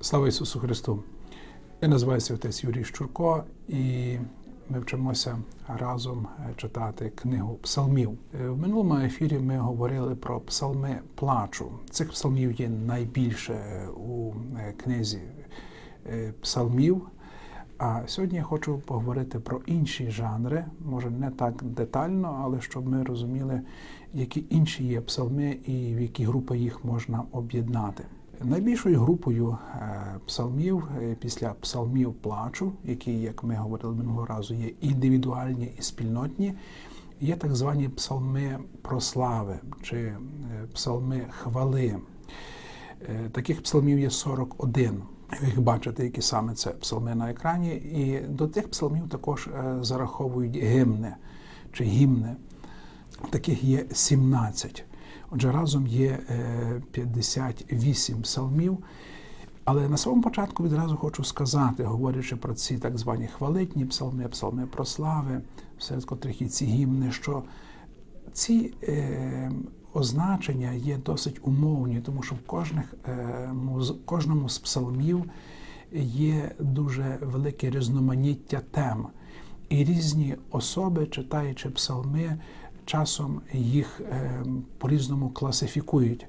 Слава Ісусу Христу! Я називаюся отець Юрій Щурко, і ми вчимося разом е, читати книгу псалмів. Е, В минулому ефірі ми говорили про псалми плачу. Цих псалмів є найбільше е, у книзі псалмів. А сьогодні я хочу поговорити про інші жанри, може не так детально, але щоб ми розуміли, які інші є псалми і в які групи їх можна об'єднати. Найбільшою групою е, псалмів е, після псалмів плачу, які, як ми говорили минулого разу, є індивідуальні і спільнотні, є так звані псалми прослави чи е, псалми хвали. Таких псалмів є 41. Ви бачите, які саме це псалми на екрані. І до тих псалмів також зараховують гімни чи гімни. Таких є 17. Отже, разом є е, 58 псалмів. Але на самому початку відразу хочу сказати, говорячи про ці так звані хвалитні псалми, псалми прослави, серед котрих є ці гімни, що ці е, означення є досить умовні, тому що в кожних, е, кожному з псалмів є дуже велике різноманіття тем. І різні особи, читаючи псалми, часом їх е, по-різному класифікують.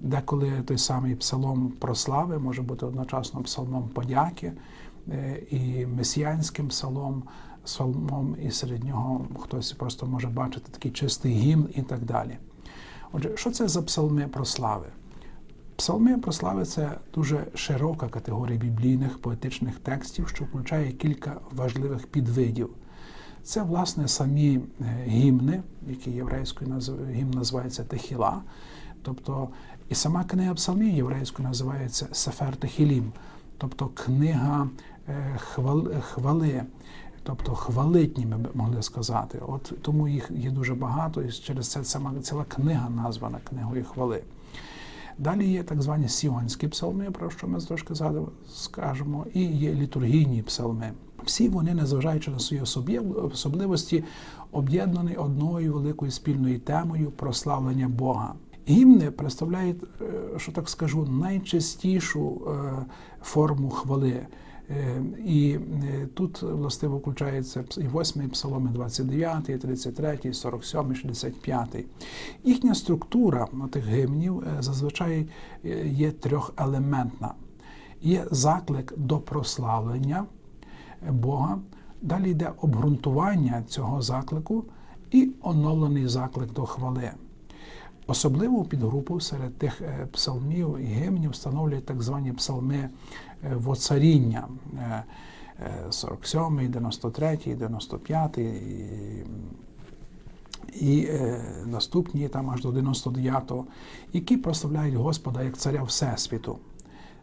Деколи той самий псалом прослави може бути одночасно псалмом подяки е, і месіянським псалом, псалмом, і серед нього хтось просто може бачити такий чистий гімн і так далі. Отже, що це за псалми прослави? Псалми прослави це дуже широка категорія біблійних поетичних текстів, що включає кілька важливих підвидів. Це, власне, самі е, гімни, які єврейською гімн називається Техіла. Тобто і сама книга псалмів єврейською називається Сефер Техілім, тобто книга е, хвал- хвали, тобто хвалитні, ми б могли сказати. От тому їх є дуже багато, і через це сама ціла книга названа книгою хвали. Далі є так звані сіонські псалми, про що ми трошки згадав- скажемо, і є літургійні псалми. Всі вони, незважаючи на свої особливості, об'єднані одною великою спільною темою прославлення Бога. Гімни представляють, е, що так скажу, найчастішу е, форму хвали. Е, І тут властиво включається і 8 псалом, і 29, і 33, і 47, і 65. Їхня структура тих гімнів зазвичай є трьохелементна. Є заклик до прославлення Бога, далі йде обґрунтування цього заклику і оновлений заклик до хвали. Особливу підгрупу серед тих е, псалмів і гімнів становлять так звані псалми е, воцаріння. Е, е, 47, 93, 95 і, і е, наступні там аж до 99-го, які прославляють Господа як царя Всесвіту.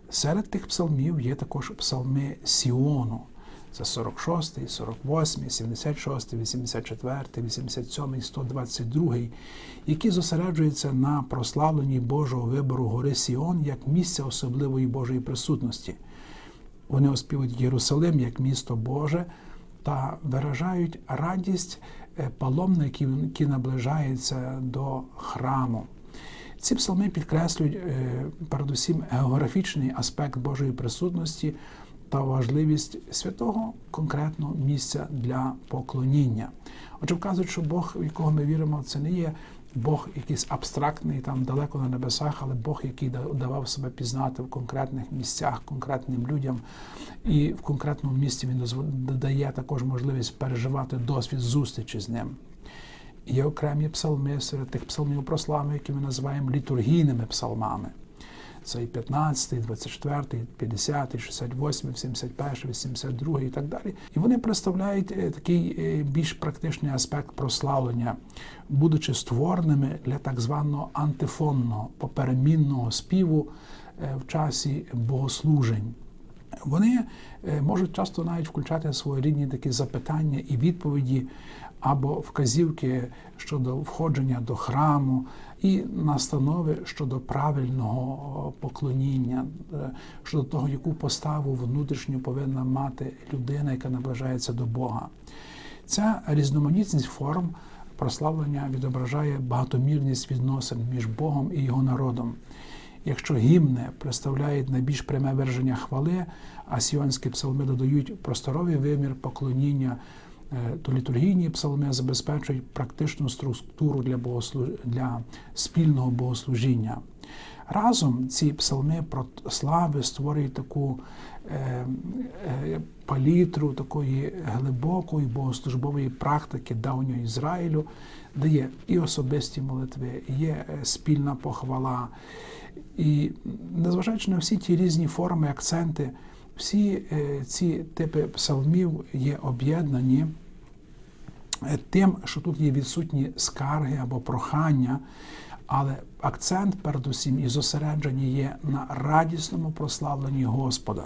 Серед тих псалмів є також псалми Сіону. Це 46, 48, 76, 84, 87, 122, які зосереджуються на прославленні Божого вибору гори Сіон як місця особливої Божої присутності. Вони оспівують Єрусалим як місто Боже та виражають радість е, паломників, які наближаються до храму. Ці псалми підкреслюють е, передусім географічний аспект Божої присутності та важливість святого конкретного місця для поклоніння. Отже, вказують, що Бог, в якого ми віримо, це не є Бог якийсь абстрактний, там далеко на небесах, але Бог, який давав себе пізнати в конкретних місцях, конкретним людям, і в конкретному місці він дає також можливість переживати досвід зустрічі з ним. Є окремі псалми серед тих псалмів прослави, які ми називаємо літургійними псалмами. Це і 15, 24, 50, 68, 71, 82 і так далі. І вони представляють е, такий е, більш практичний аспект прославлення, будучи створеними для так званого антифонного поперемінного співу е, в часі богослужень. Вони е, можуть часто навіть включати своєрідні такі запитання і відповіді або вказівки щодо входження до храму і настанови щодо правильного поклоніння, е, щодо того, яку поставу внутрішню повинна мати людина, яка наближається до Бога. Ця різноманітність форм прославлення відображає багатомірність відносин між Богом і його народом. Якщо гімни представляють найбільш пряме вираження хвали, а сіонські псалми додають просторовий вимір поклоніння, е, то літургійні псалми забезпечують практичну структуру для, богослуж... для спільного богослужіння. Разом ці псалми про слави створюють таку е, е, палітру такої глибокої богослужбової практики давнього Ізраїлю, де є і особисті молитви, є е, спільна похвала. І незважаючи на всі ті різні форми, акценти, всі е, ці типи псалмів є об'єднані е, тим, що тут є відсутні скарги або прохання, але акцент, передусім, і зосередження є на радісному прославленні Господа.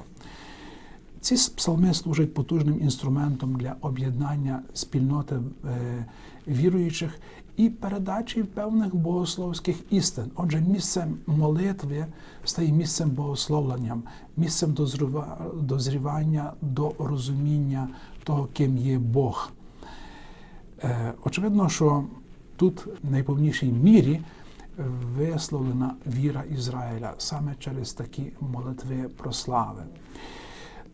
Ці псалми служать потужним інструментом для об'єднання спільноти е, віруючих і передачі певних богословських істин. Отже, місцем молитви стає місцем богословленням, місцем дозрівання до розуміння того, ким є Бог. Е, Очевидно, що тут в найповнішій мірі висловлена віра Ізраїля саме через такі молитви про слави.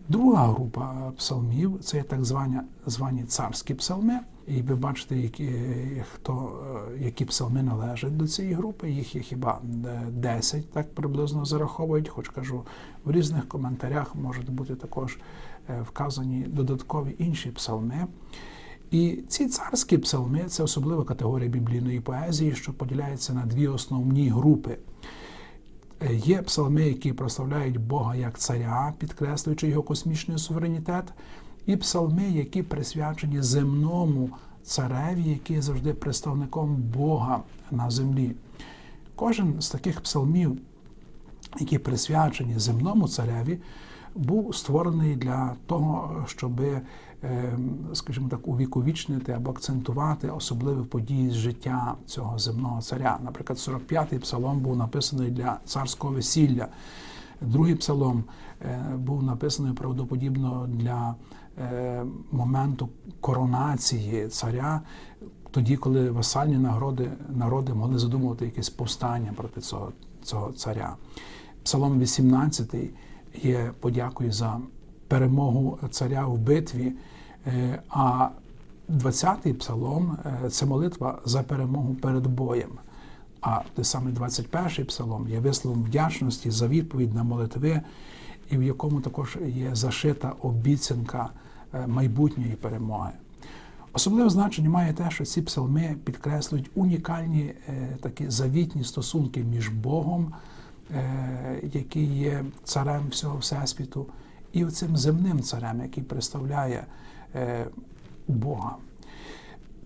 Друга група псалмів це так звані, звані царські псалми. І ви бачите, які, хто, е, які псалми належать до цієї групи. Їх є хіба е, 10, так приблизно зараховують, хоч кажу, в різних коментарях можуть бути також е, вказані додаткові інші псалми. І ці царські псалми це особлива категорія біблійної поезії, що поділяється на дві основні групи. Е, Є псалми, які прославляють Бога як царя, підкреслюючи його космічний суверенітет, і псалми, які присвячені земному цареві, який є завжди представником Бога на землі. Кожен з таких псалмів, які присвячені земному цареві, був створений для того, щоб, скажімо так, увіковічнити або акцентувати особливі події з життя цього земного царя. Наприклад, 45-й псалом був написаний для царського весілля. Другий псалом е, був написаний правдоподібно для е, моменту коронації царя, тоді, коли васальні народи, народи могли задумувати якесь повстання проти цього, цього царя. Псалом 18 є подякою за перемогу царя в битві, е, а 20-й псалом е, це молитва за перемогу перед боєм. А той самий 21-й псалом є висловом вдячності за відповідь на молитви, і в якому також є зашита обіцянка е, майбутньої перемоги. Особливе значення має те, що ці псалми підкреслюють унікальні такі завітні стосунки між Богом, який є царем всього Всесвіту, і цим земним царем, який представляє е, Бога.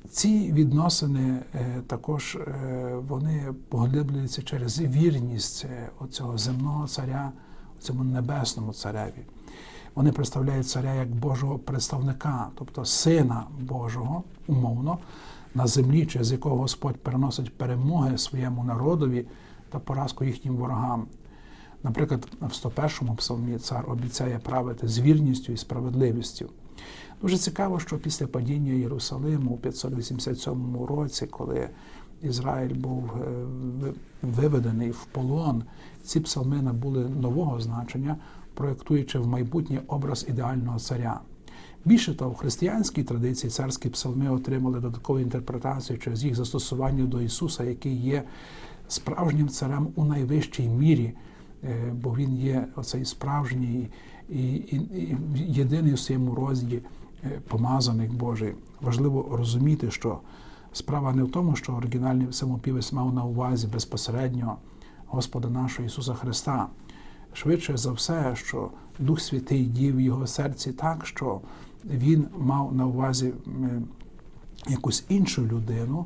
Ці відносини е, також е, вони поглиблюються через вірність е, оцього земного царя, цьому небесному цареві. Вони представляють царя як Божого представника, тобто сина Божого, умовно, на землі, через якого Господь переносить перемоги своєму народові та поразку їхнім ворогам. Наприклад, в 101-му псалмі цар обіцяє правити з вірністю і справедливістю. Дуже цікаво, що після падіння Єрусалиму у 587 році, коли Ізраїль був е, виведений в полон, ці псалми набули нового значення, проєктуючи в майбутнє образ ідеального царя. Більше того, в християнській традиції царські псалми отримали додаткову інтерпретацію через їх застосування до Ісуса, який є справжнім царем у найвищій мірі, е, бо Він є оцей справжній і, і, єдиний у своєму розді е, помазаник Божий. Важливо розуміти, що справа не в тому, що оригінальний самопівець мав на увазі безпосередньо Господа нашого Ісуса Христа. Швидше за все, що Дух Святий діє в його серці так, що він мав на увазі якусь іншу людину,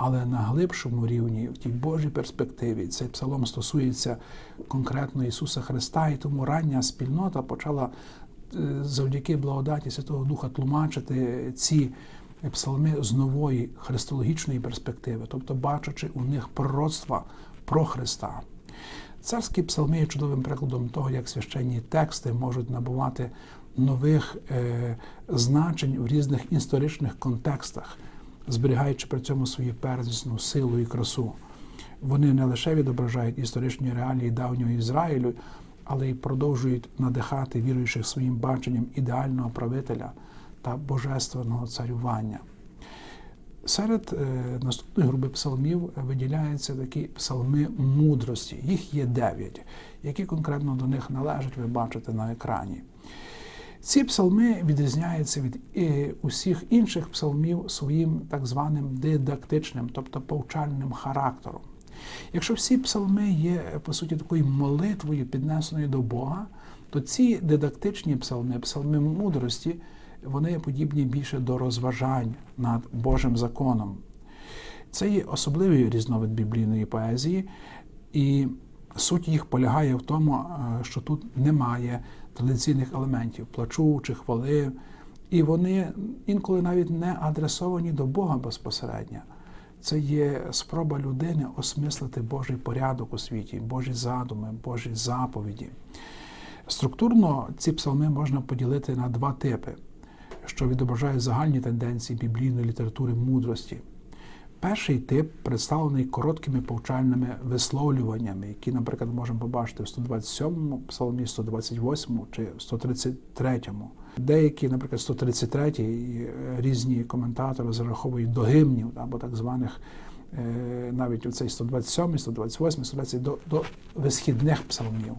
але на глибшому рівні, в тій Божій перспективі, цей псалом стосується конкретно Ісуса Христа, і тому рання спільнота почала е, завдяки благодаті Святого Духа тлумачити ці псалми з нової христологічної перспективи, тобто бачачи у них пророцтва про Христа. Царські псалми є чудовим прикладом того, як священні тексти можуть набувати нових е, значень в різних історичних контекстах, зберігаючи при цьому свою первісну силу і красу. Вони не лише відображають історичні реалії давнього Ізраїлю, але й продовжують надихати віруючих своїм баченням ідеального правителя та божественного царювання. Серед е, наступної групи псалмів виділяються такі псалми мудрості. Їх є дев'ять, які конкретно до них належать, ви бачите на екрані. Ці псалми відрізняються від е, усіх інших псалмів своїм так званим дидактичним, тобто повчальним характером. Якщо всі псалми є, по суті, такою молитвою, піднесеною до Бога, то ці дидактичні псалми, псалми мудрості, вони подібні більше до розважань над Божим законом. Це є особливий різновид біблійної поезії, і суть їх полягає в тому, е, що тут немає традиційних елементів плачу чи хвали, і вони інколи навіть не адресовані до Бога безпосередньо. Це є спроба людини осмислити Божий порядок у світі, Божі задуми, Божі заповіді. Структурно ці псалми можна поділити на два типи, що відображають загальні тенденції біблійної літератури мудрості. Перший тип представлений короткими повчальними висловлюваннями, які, наприклад, можемо побачити в 127-му псалмі, 128-му чи 133-му. Деякі, наприклад, 133-й різні коментатори зараховують до гимнів або так званих е, навіть оцей 127, 128, 120 до, до висхідних псалмів,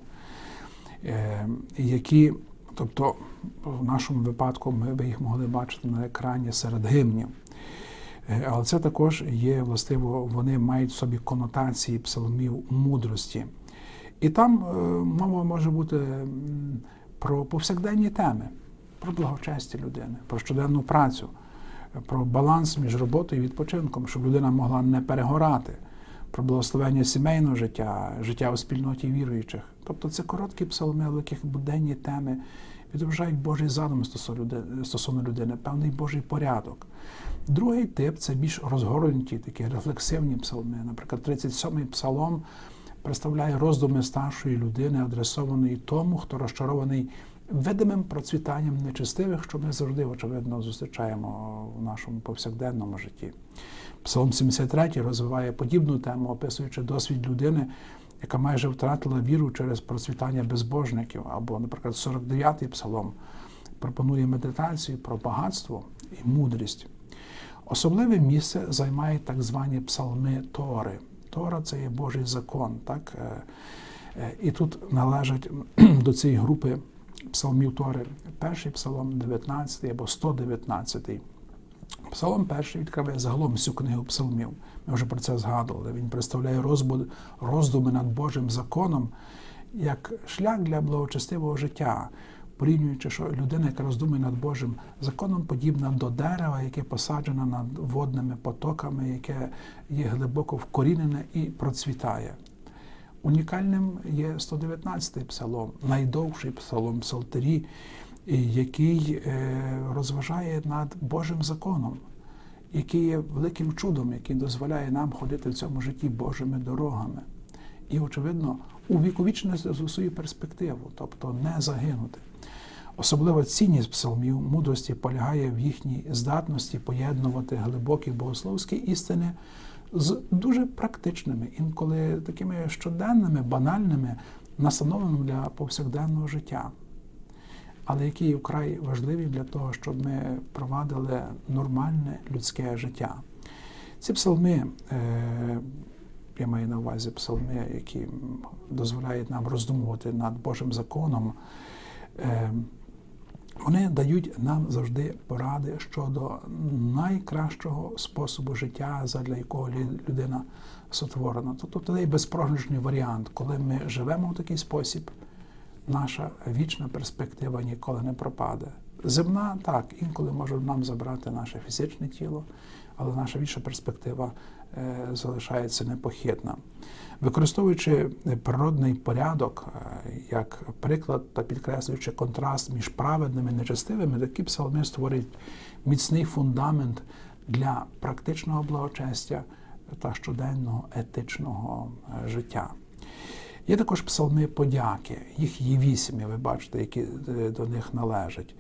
е, які, тобто в нашому випадку, ми би їх могли бачити на екрані серед гимнів. Е, але це також є властиво, вони мають в собі конотації псалмів мудрості. І там мова може бути про повсякденні теми про благочестя людини, про щоденну працю, про баланс між роботою і відпочинком, щоб людина могла не перегорати, про благословення сімейного життя, життя у спільноті віруючих. Тобто це короткі псалми, але яких буденні теми відображають Божий задум стосовно людини, певний Божий порядок. Другий тип це більш розгорнуті, такі рефлексивні псалми. Наприклад, 37-й псалом представляє роздуми старшої людини, адресованої тому, хто розчарований видимим процвітанням нечистивих, що ми завжди, очевидно, зустрічаємо в нашому повсякденному житті. Псалом 73 розвиває подібну тему, описуючи досвід людини, яка майже втратила віру через процвітання безбожників. Або, наприклад, 49-й псалом пропонує медитацію про багатство і мудрість. Особливе місце займають так звані псалми Тори. Тора це є Божий закон. так? Е, е, і тут належать до цієї групи псалмів Тори, перший псалом 19 або 119. Псалом перший відкриває загалом всю книгу псалмів. Ми вже про це згадували. Він представляє роздуми над Божим законом як шлях для благочестивого життя, порівнюючи, що людина, яка роздумує над Божим законом, подібна до дерева, яке посаджено над водними потоками, яке є глибоко вкорінене і процвітає. Унікальним є 119-й псалом, найдовший псалом псалтирі, який е, розважає над Божим законом, який є великим чудом, який дозволяє нам ходити в цьому житті Божими дорогами. І, очевидно, увіковічнити свою перспективу, тобто не загинути. Особлива цінність псалмів мудрості полягає в їхній здатності поєднувати глибокі богословські істини з дуже практичними, інколи такими щоденними, банальними настановами для повсякденного життя, але які вкрай важливі для того, щоб ми провадили нормальне людське життя. Ці псалми, е, я маю на увазі псалми, які дозволяють нам роздумувати над Божим законом. Е, вони дають нам завжди поради щодо найкращого способу життя, задля якого людина сотворена. Тобто це безпрограшний варіант, коли ми живемо в такий спосіб, наша вічна перспектива ніколи не пропаде. Земна так, інколи може нам забрати наше фізичне тіло, але наша вічна перспектива е, залишається непохитна. Використовуючи природний порядок е, як приклад та підкреслюючи контраст між праведними і нечестивими, такі псалми створюють міцний фундамент для практичного благочестя та щоденного етичного е, життя. Є також псалми подяки, їх є вісім, ви бачите, які до них належать.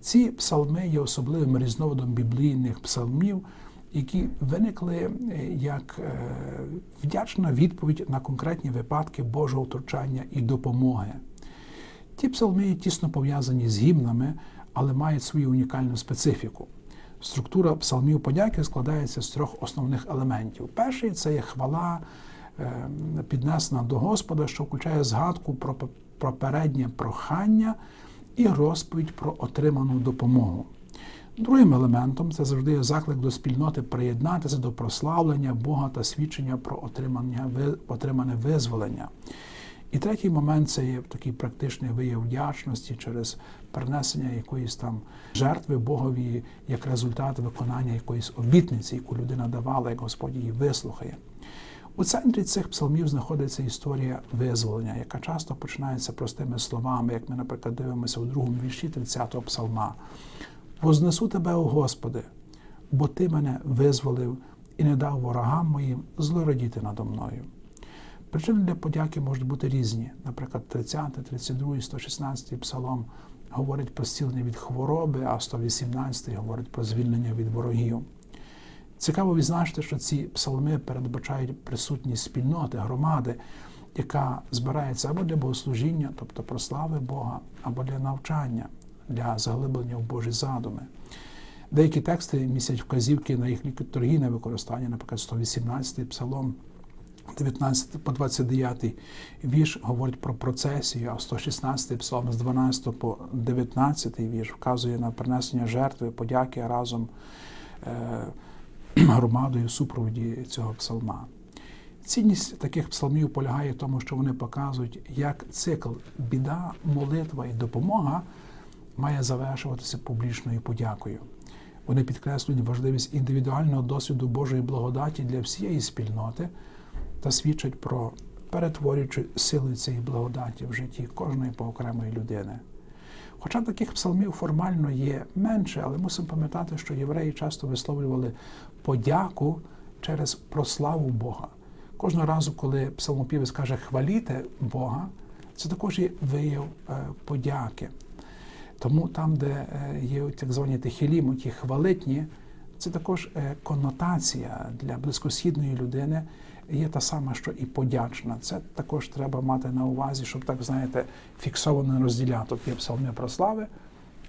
Ці псалми є особливим різновидом біблійних псалмів які виникли е, як е, вдячна відповідь на конкретні випадки Божого втручання і допомоги. Ті псалми тісно пов'язані з гімнами, але мають свою унікальну специфіку. Структура псалмів подяки складається з трьох основних елементів. Перший це є хвала, е, піднесена до Господа, що включає згадку про попереднє прохання і розповідь про отриману допомогу. Другим елементом це завжди є заклик до спільноти приєднатися до прославлення Бога та свідчення про отримання, отримане визволення. І третій момент це є такий практичний вияв вдячності через перенесення якоїсь там жертви Богові як результат виконання якоїсь обітниці, яку людина давала, як Господь її вислухає. У центрі цих псалмів знаходиться історія визволення, яка часто починається простими словами, як ми, наприклад, дивимося у другому вірші 30-го псалма. Вознесу тебе, о Господи, бо Ти мене визволив і не дав ворогам моїм злорадіти надо мною. Причини для подяки можуть бути різні. Наприклад, 30, 32, 116 псалом говорить про зцілення від хвороби, а 118 говорить про звільнення від ворогів. Цікаво відзначити, що ці псалми передбачають присутність спільноти, громади, яка збирається або для богослужіння, тобто прослави Бога, або для навчання, для заглиблення в Божі задуми. Деякі тексти містять вказівки на їх літургійне використання, наприклад, 118 псалом. 19 по 29 вірш говорить про процесію, а 116 псалом з 12 по 19 вірш вказує на принесення жертви, подяки разом е, громадою супроводі цього псалма. Цінність таких псалмів полягає в тому, що вони показують, як цикл біда, молитва і допомога має завершуватися публічною подякою. Вони підкреслюють важливість індивідуального досвіду Божої благодаті для всієї спільноти та свідчать про перетворюючи силу цієї благодаті в житті кожної поокремої людини. Хоча таких псалмів формально є менше, але мусимо пам'ятати, що євреї часто висловлювали подяку через прославу Бога. Кожного разу, коли псалмопівець каже хваліте Бога, це також є вияв е, подяки. Тому там, де е, є так звані тихіліму, ті хвалитні, це також е, конотація для близькосхідної людини є та сама, що і подячна. Це також треба мати на увазі, щоб так знаєте, фіксовано розділяти. Тут є псалми прослави,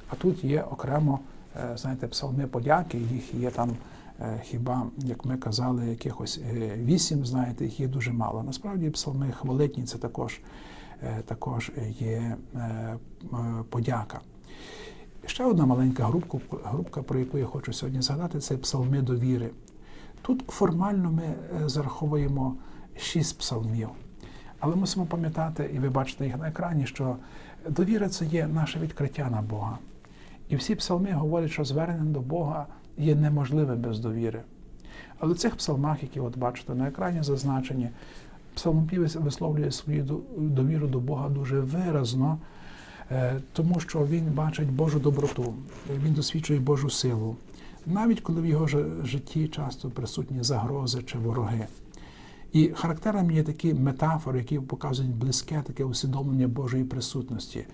а тут є окремо е, знаєте, псалми подяки, їх є там. Хіба, як ми казали, якихось вісім, знаєте, їх є дуже мало. Насправді псалми хвалитні це також також є подяка. Ще одна маленька групка, групка, про яку я хочу сьогодні згадати, це псалми довіри. Тут формально ми е, зараховуємо шість псалмів. Але мусимо пам'ятати, і ви бачите їх на екрані, що довіра це є наше відкриття на Бога. І всі псалми говорять, що звернення до Бога є неможливе без довіри. Але в цих псалмах, які от бачите на екрані зазначені, псалмопівець висловлює свою довіру до Бога дуже виразно. Е, тому що він бачить Божу доброту, він досвідчує Божу силу, навіть коли в його житті часто присутні загрози чи вороги. І характером є такі метафори, які показують близьке таке усвідомлення Божої присутності.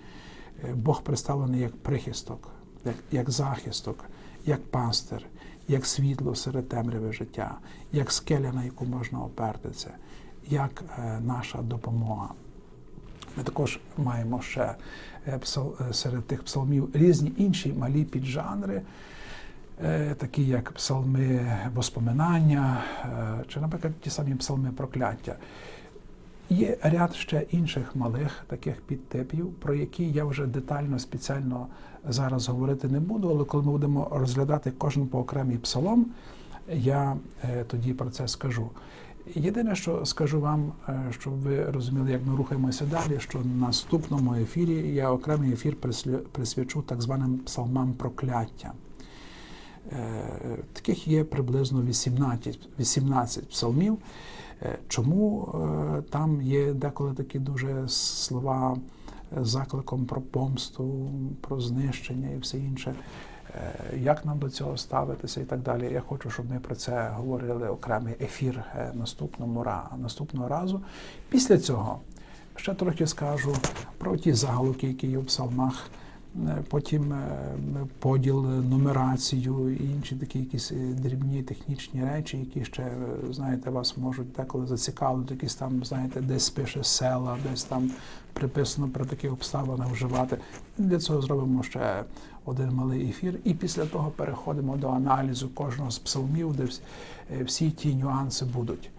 Е, Бог представлений як прихисток, як, як захисток, як пастир, як світло серед темряви життя, як скеля, на яку можна опертися, як е, наша допомога. Ми також маємо ще е, е, серед тих псалмів різні інші малі піджанри, такі як псалми воспоминання, чи, наприклад, ті самі псалми прокляття. Є ряд ще інших малих таких підтипів, про які я вже детально спеціально зараз говорити не буду, але коли ми будемо розглядати кожен по окремій псалом, я тоді про це скажу. Єдине, що скажу вам, е, щоб ви розуміли, як ми рухаємося далі, що в наступному ефірі я окремий ефір присвячу так званим псалмам прокляття. Е, таких є приблизно 18 18 псалмів. Е, чому там є деколи такі дуже слова закликом про помсту, про знищення і все інше? Е, як нам до цього ставитися і так далі. Я хочу, щоб ми про це говорили окремий ефір е, наступному наступного разу. Після цього ще трохи скажу про ті заголовки, які є в псалмах, Е, Потім е, поділ, е, нумерацію і інші такі якісь е, дрібні технічні речі, які ще, е, знаєте, вас можуть деколи зацікавити, якісь там, знаєте, десь пише села, десь там приписано при таких обставинах вживати. Для цього зробимо ще один малий ефір, і після того переходимо до аналізу кожного з псалмів, де е, всі ті нюанси будуть.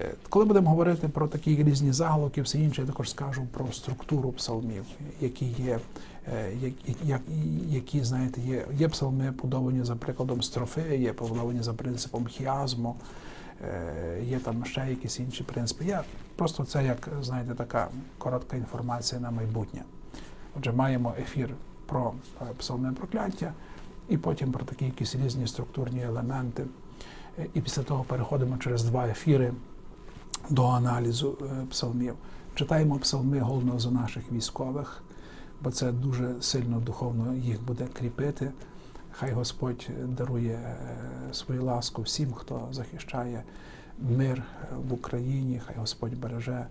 Е, Коли будемо говорити про такі різні заголовки, все інше, я також скажу про структуру псалмів, які є, е, які, знаєте, є, є псалми побудовані за прикладом строфи, є побудовані за принципом хіазму, е, є там ще якісь інші принципи. Я просто це як, знаєте, така коротка інформація на майбутнє. Отже, маємо ефір про е, псалми прокляття, і потім про такі якісь різні структурні елементи. Е, І після того переходимо через два ефіри до аналізу е, псалмів. Читаємо псалми головно за наших військових, бо це дуже сильно духовно їх буде кріпити. Хай Господь дарує е, свою ласку всім, хто захищає мир е, в Україні. Хай Господь береже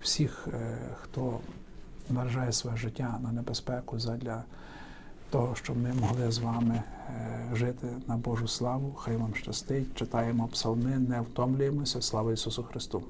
всіх, е, хто наражає своє життя на небезпеку задля того, щоб ми могли з вами жити на Божу славу. Хай вам щастить. Читаємо псалми, не втомлюємося. Слава Ісусу Христу!